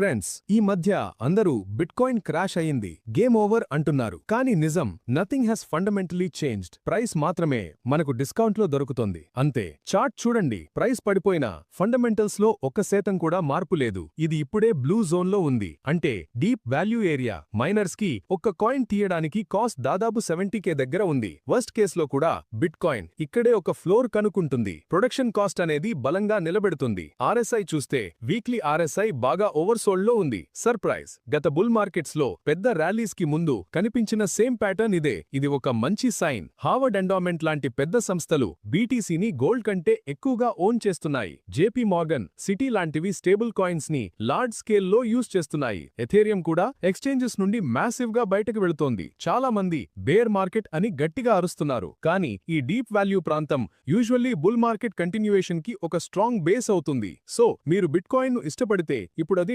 Friends ఈ మధ్య అందరూ బిట్కాయిన్ క్రాష్ అయింది గేమ్ ఓవర్ అంటున్నారు. కానీ నిజం nothing has fundamentally changed. Price మాత్రమే మనకు డిస్కౌంట్లో దొరుకుతోంది. అంతే చార్ట్ చూడండి ప్రైస్ పడిపోయినా ఫండమెంటల్స్లో ఒక్క శాతం కూడా మార్పు లేదు. ఇది ఇప్పుడే బ్లూ జోన్లో ఉంది. అంటే డీప్ వాల్యూ ఏరియా మైనర్స్కి ఒక్క కాయిన్ తీయడానికి కాస్ట్ దాదాపు సెవెంటీ కే దగ్గర ఉంది. వర్స్ట్ కేసులో కూడా బిట్ కాయిన్ ఇక్కడే ఒక ఫ్లోర్ కనుక్కుంటుంది. ప్రొడక్షన్ కాస్ట్ అనేది బలంగా నిలబెడుతుంది. ఆర్ఎస్ఐ చూస్తే వీక్లీ ఆర్ఎస్ఐ బాగా ఓవర్సో లో ఉంది. సర్ప్రైజ్ గత బుల్ మార్కెట్స్లో పెద్ద ర్యాలీస్కి ముందు కనిపించిన సేమ్ ప్యాటర్న్ ఇదే. ఇది ఒక మంచి సైన్ హార్వర్డ్ ఎండోమెంట్ లాంటి పెద్ద సంస్థలు బీటీసీని గోల్డ్ కంటే ఎక్కువగా ఓన్ చేస్తున్నాయి. జేపీ మార్గన్ సిటీ లాంటివి స్టేబుల్ కాయిన్స్ని లార్జ్ స్కేల్లో యూజ్ చేస్తున్నాయి. ఎథేరియం కూడా ఎక్స్చేంజెస్ నుండి మ్యాసివ్గా బయటకు వెళుతోంది. చాలా మంది బేర్ మార్కెట్ అని గట్టిగా అరుస్తున్నారు. కానీ ఈ డీప్ వాల్యూ ప్రాంతం యూజువల్లీ బుల్ మార్కెట్ కంటిన్యూయేషన్కి ఒక స్ట్రాంగ్ బేస్ అవుతుంది. సో మీరు బిట్ కాయిన్ను ఇష్టపడితే ఇప్పుడు అది